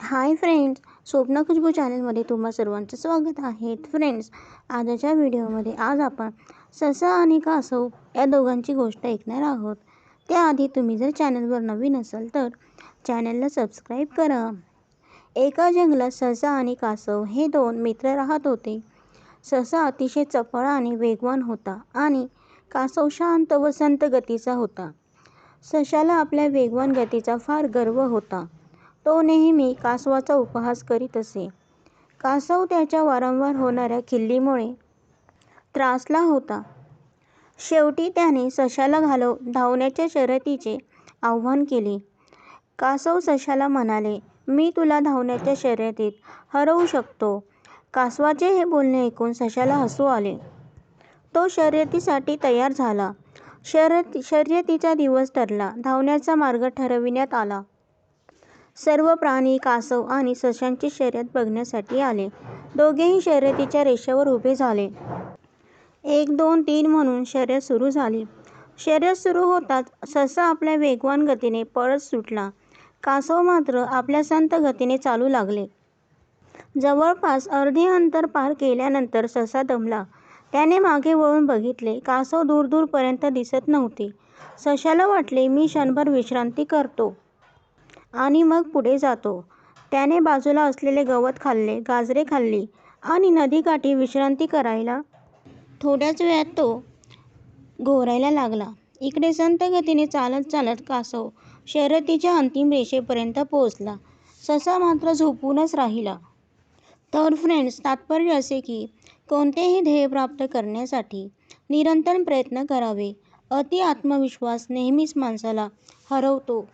Hi friends स्वप्न खुशबू चॅनलमध्ये तुम्हा सर्वांचं स्वागत आहे. फ्रेंड्स आजच्या व्हिडिओमध्ये आज आपण ससा आणि कासव या दोघांची गोष्ट ऐकणार आहोत. त्याआधी तुम्ही जर चॅनलवर नवीन असाल तर चॅनलला सबस्क्राईब करा. एका जंगलात ससा आणि कासव हे दोन मित्र राहत होते. ससा अतिशय चपळा आणि वेगवान होता आणि कासव शांत व संत गतीचा होता. सशाला आपल्या वेगवान गतीचा फार गर्व होता. तो नेहमी कासवाचा उपहास करीत असे. कासव त्याच्या वारंवार होणाऱ्या खिल्लीमुळे त्रासला होता. शेवटी त्याने सशाला घालव धावण्याच्या शर्यतीचे आव्हान केले. कासव सशाला म्हणाले मी तुला धावण्याच्या शर्यतीत हरवू शकतो. कासवाचे हे बोलणे ऐकून सशाला हसू आले. तो शर्यतीसाठी तयार झाला. शर्यत शर्यतीचा दिवस ठरला. धावण्याचा मार्ग ठरविण्यात आला. सर्व प्राणी कासव आणि सशांची शर्यत बघण्यासाठी आले. दोघेही शर्यतीच्या रेषेवर उभे झाले. एक दोन तीन म्हणून शर्यत सुरू झाली. शर्यत सुरू होताच ससा आपल्या वेगवान गतीने पळत सुटला. कासव मात्र आपल्या संत गतीने चालू लागले. जवळपास अर्धे अंतर पार केल्यानंतर ससा दमला. त्याने मागे वळून बघितले कासव दूरदूरपर्यंत दिसत नव्हते. सशाला वाटले मी क्षणभर विश्रांती करतो. आणि मग पुढे जातो. त्याने बाजूला असलेले गवत खाल्ले गाजरे खाल्ली आणि नदीकाठी विश्रांती करायला थोड्याच वेळात तो घोरायला लागला. इकडे संत गतीने चालत चालत कासव शर्यतीच्या अंतिम रेषेपर्यंत पोहोचला. ससा मात्र झोपूनच राहिला. तर फ्रेंड्स तात्पर्य असे की कोणतेही ध्येय प्राप्त करण्यासाठी निरंतर प्रयत्न करावे. अति आत्मविश्वास नेहमीच माणसाला हरवतो.